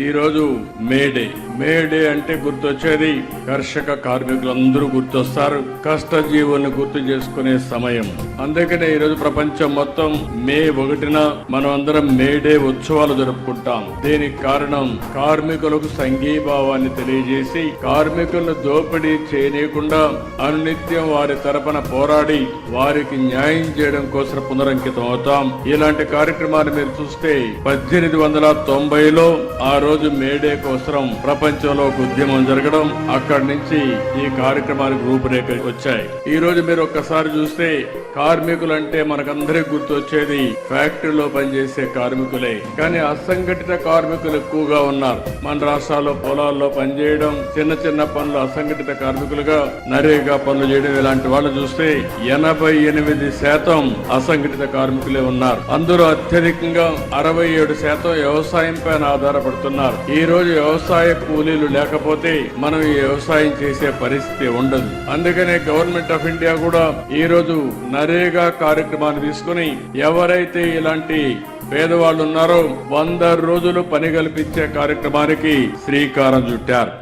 ఈ రోజు May Day May Day అంటే గుర్తొచ్చేది. కర్షక కార్మికులందరూ గుర్తొస్తారు. కష్టజీవులను గుర్తు చేసుకునే సమయం. అందుకనే ఈ రోజు ప్రపంచం మొత్తం మే ఒకటిన మనం అందరం మేడే ఉత్సవాలు జరుపుకుంటాం. దీనికి కారణం కార్మికులకు సంఘీభావాన్ని తెలియజేసి కార్మికులను దోపిడీ చేయనీయకుండా అనునిత్యం వారి తరపున పోరాడి వారికి న్యాయం చేయడం కోసం పునరంకితం అవుతాం. ఇలాంటి కార్యక్రమాలు మీరు చూస్తే పద్దెనిమిది వందల తొంభైలో ఆ రోజు మేడే కోసం ప్రపంచంలో ఒక ఉద్యమం జరగడం అక్కడి నుంచి ఈ కార్యక్రమానికి రూపురేఖ వచ్చాయి. ఈ రోజు మీరు ఒక్కసారి చూస్తే కార్మికులు అంటే మనకందరికి గుర్తొచ్చేది ఫ్యాక్టరీలో పనిచేసే కార్మికులే. కానీ అసంఘటిత కార్మికులు ఎక్కువగా ఉన్నారు. మన రాష్ట్రాల్లో పొలాల్లో పనిచేయడం చిన్న చిన్న పనులు అసంఘటిత కార్మికులుగా నరేగా పనులు చేయడం ఇలాంటి వాళ్ళు చూస్తే ఎనభై ఎనిమిది శాతం అసంఘటిత కార్మికులే ఉన్నారు. అందులో అత్యధికంగా అరవై ఏడు శాతం వ్యవసాయం పైన ఆధారపడుతున్నారు. ఈ రోజు వ్యవసాయ కూలీలు లేకపోతే మనం ఈ వ్యవసాయం చేసే పరిస్థితి ఉండదు. అందుకనే గవర్నమెంట్ ఆఫ్ ఇండియా కూడా ఈ రోజు నరేగా కార్యక్రమాన్ని తీసుకుని ఎవరైతే ఇలాంటి పేదవాళ్ళు ఉన్నారో వంద రోజులు పని కల్పించే కార్యక్రమానికి శ్రీకారం చుట్టారు.